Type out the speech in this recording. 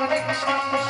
Krishna